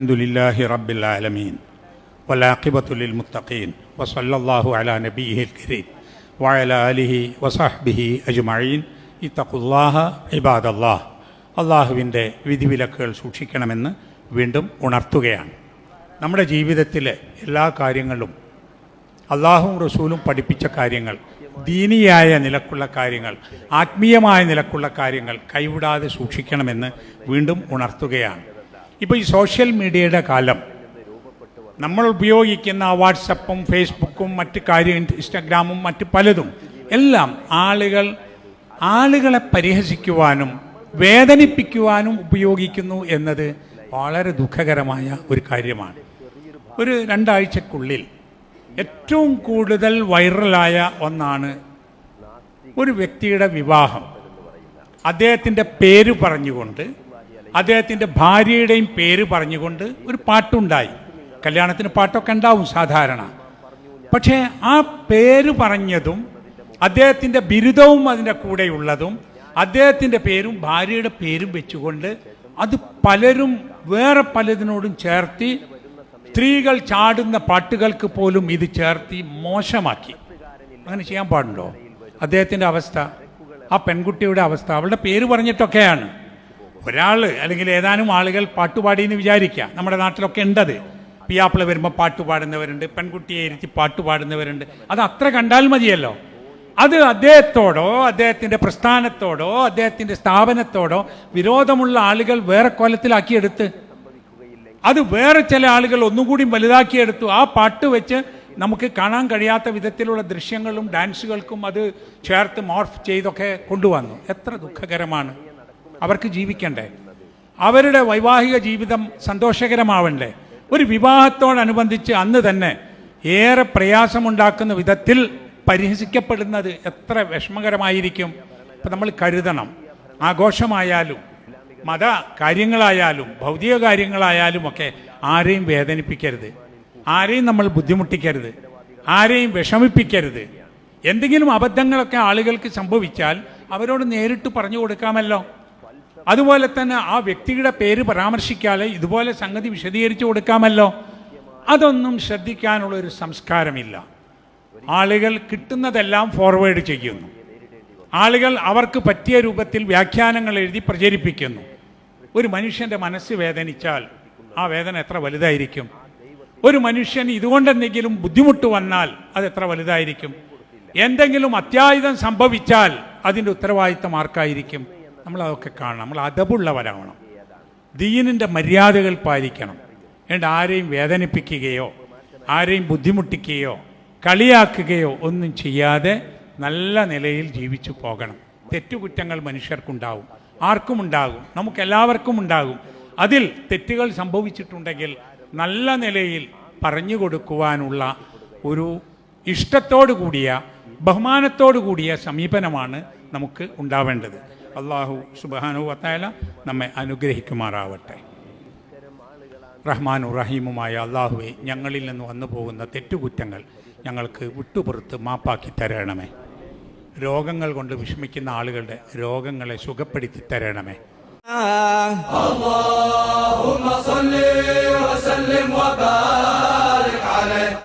الحمد لله رب العالمين والعاقبة للمتقين وصلى الله على نبيه الكريم وعلى آله وصحبه أجمعين اتقوا الله عباد الله അള്ളാഹുവിൻ്റെ വിധിവിലക്കുകൾ സൂക്ഷിക്കണമെന്ന് വീണ്ടും ഉണർത്തുകയാണ് നമ്മുടെ ജീവിതത്തിലെ എല്ലാ കാര്യങ്ങളും അള്ളാഹും റസൂലും പഠിപ്പിച്ച കാര്യങ്ങൾ ദീനിയായ നിലക്കുള്ള കാര്യങ്ങൾ ആത്മീയമായ നിലക്കുള്ള കാര്യങ്ങൾ കൈവിടാതെ സൂക്ഷിക്കണമെന്ന് വീണ്ടും ഉണർത്തുകയാണ് ഇപ്പോൾ ഈ സോഷ്യൽ മീഡിയയുടെ കാലം. നമ്മൾ ഉപയോഗിക്കുന്ന വാട്സപ്പും ഫേസ്ബുക്കും മറ്റു കാര്യം ഇൻസ്റ്റാഗ്രാമും മറ്റ് പലതും. എല്ലാം ആളുകൾ ആളുകളെ പരിഹസിക്കുവാനും വേദനിപ്പിക്കുവാനും ഉപയോഗിക്കുന്നു എന്നത് വളരെ ദുഃഖകരമായ ഒരു കാര്യമാണ്. ഒരു രണ്ടാഴ്ചക്കുള്ളിൽ ഏറ്റവും കൂടുതൽ വൈറലായ ഒന്നാണ് ഒരു വ്യക്തിയുടെ വിവാഹം. അദ്ദേഹത്തിന്റെ പേര് പറഞ്ഞുകൊണ്ട് അദ്ദേഹത്തിന്റെ ഭാര്യയുടെയും പേര് പറഞ്ഞുകൊണ്ട് ഒരു പാട്ടുണ്ടായി. കല്യാണത്തിന് പാട്ടൊക്കെ ഉണ്ടാവും സാധാരണ. പക്ഷേ ആ പേര് പറഞ്ഞതും അദ്ദേഹത്തിന്റെ ബിരുദവും അതിന്റെ കൂടെയുള്ളതും അദ്ദേഹത്തിന്റെ പേരും ഭാര്യയുടെ പേരും വെച്ചുകൊണ്ട് അത് പലരും വേറെ പലതിനോടും ചേർത്തി സ്ത്രീകൾ ചാടുന്ന പാട്ടുകൾക്ക് പോലും ഇത് ചേർത്തി മോശമാക്കി. അങ്ങനെ ചെയ്യാൻ പാടുണ്ടോ? അദ്ദേഹത്തിന്റെ അവസ്ഥ ആ പെൺകുട്ടിയുടെ അവസ്ഥ അവളുടെ പേര് പറഞ്ഞിട്ടൊക്കെയാണ്. ഒരാൾ അല്ലെങ്കിൽ ഏതാനും ആളുകൾ പാട്ടുപാടി എന്ന് വിചാരിക്കുക. നമ്മുടെ നാട്ടിലൊക്കെ ഉണ്ടത്. പിയാപ്പിള വരുമ്പോൾ പാട്ടുപാടുന്നവരുണ്ട് പെൺകുട്ടിയെ ഇരുത്തി പാട്ടുപാടുന്നവരുണ്ട് അത് അത്ര കണ്ടാൽ മതിയല്ലോ. അത് അദ്ദേഹത്തോടോ അദ്ദേഹത്തിന്റെ പ്രസ്ഥാനത്തോടോ അദ്ദേഹത്തിന്റെ സ്ഥാപനത്തോടോ വിരോധമുള്ള ആളുകൾ വേറെ കൊലത്തിലാക്കിയെടുത്ത്. അത് വേറെ ചില ആളുകൾ ഒന്നുകൂടി വലുതാക്കിയെടുത്തു. ആ പാട്ട് വെച്ച് നമുക്ക് കാണാൻ കഴിയാത്ത വിധത്തിലുള്ള ദൃശ്യങ്ങളും ഡാൻസുകൾക്കും അത് ചേർത്ത് മോർഫ് ചെയ്തൊക്കെ കൊണ്ടുവന്നു. എത്ര ദുഃഖകരമാണ്. അവർക്ക് ജീവിക്കണ്ടേ? അവരുടെ വൈവാഹിക ജീവിതം സന്തോഷകരമാവണ്ടേ? ഒരു വിവാഹത്തോടനുബന്ധിച്ച് അന്ന് തന്നെ ഏറെ പ്രയാസമുണ്ടാക്കുന്ന വിധത്തിൽ പരിഹസിക്കപ്പെടുന്നത് എത്ര വിഷമകരമായിരിക്കും. ഇപ്പം നമ്മൾ കരുതണം. ആഘോഷമായാലും മത കാര്യങ്ങളായാലും ഭൗതിക കാര്യങ്ങളായാലും ഒക്കെ ആരെയും വേദനിപ്പിക്കരുത്. ആരെയും നമ്മൾ ബുദ്ധിമുട്ടിക്കരുത്. ആരെയും വിഷമിപ്പിക്കരുത്. എന്തെങ്കിലും അബദ്ധങ്ങളൊക്കെ ആളുകൾക്ക് സംഭവിച്ചാൽ അവരോട് നേരിട്ട് പറഞ്ഞു കൊടുക്കാമല്ലോ. അതുപോലെ തന്നെ ആ വ്യക്തിയുടെ പേര് പരാമർശിക്കാതെ ഇതുപോലെ സംഗതി വിശദീകരിച്ചു കൊടുക്കാമല്ലോ? അതൊന്നും ശ്രദ്ധിക്കാനുള്ള ഒരു സംസ്കാരമില്ല. ആളുകൾ കിട്ടുന്നതെല്ലാം ഫോർവേഡ് ചെയ്യുന്നു. ആളുകൾ അവർക്ക് പറ്റിയ രൂപത്തിൽ വ്യാഖ്യാനങ്ങൾ എഴുതി പ്രചരിപ്പിക്കുന്നു. ഒരു മനുഷ്യന്റെ മനസ്സ് വേദനിച്ചാൽ ആ വേദന എത്ര വലുതായിരിക്കും? ഒരു മനുഷ്യൻ ഇതുകൊണ്ടെന്തെങ്കിലും ബുദ്ധിമുട്ട് വന്നാൽ അത് എത്ര വലുതായിരിക്കും? എന്തെങ്കിലും അത്യാഹിതം സംഭവിച്ചാൽ അതിന്റെ ഉത്തരവാദിത്തം ആർക്കായിരിക്കും? നമ്മൾ അതൊക്കെ കാണണം. നമ്മൾ അതപുള്ളവരാവണം. ദീനിന്റെ മര്യാദകൾ പാലിക്കണം. എന്നിട്ട് ആരെയും വേദനിപ്പിക്കുകയോ ആരെയും ബുദ്ധിമുട്ടിക്കുകയോ കളിയാക്കുകയോ ഒന്നും ചെയ്യാതെ നല്ല നിലയിൽ ജീവിച്ചു പോകണം. തെറ്റുകുറ്റങ്ങൾ മനുഷ്യർക്കുണ്ടാവും. ആർക്കും ഉണ്ടാകും നമുക്കെല്ലാവർക്കും ഉണ്ടാകും. അതിൽ തെറ്റുകൾ സംഭവിച്ചിട്ടുണ്ടെങ്കിൽ നല്ല നിലയിൽ പറഞ്ഞു കൊടുക്കുവാനുള്ള ഒരു ഇഷ്ടത്തോടു കൂടിയ ബഹുമാനത്തോടു കൂടിയ സമീപനമാണ് നമുക്ക് ഉണ്ടാവേണ്ടത്. അള്ളാഹു സുബാനുവത്തായാല നമ്മെ അനുഗ്രഹിക്കുമാറാവട്ടെ. റഹ്മാനു റഹീമുമായ അള്ളാഹുവെ ഞങ്ങളിൽ നിന്ന് വന്നു പോകുന്ന തെറ്റുകുറ്റങ്ങൾ ഞങ്ങൾക്ക് വിട്ടുപുറത്ത് മാപ്പാക്കി തരണമേ. രോഗങ്ങൾ കൊണ്ട് വിഷമിക്കുന്ന ആളുകളുടെ രോഗങ്ങളെ സുഖപ്പെടുത്തി തരണമേ. اللهم صل വസല്ലിം وبارك عليه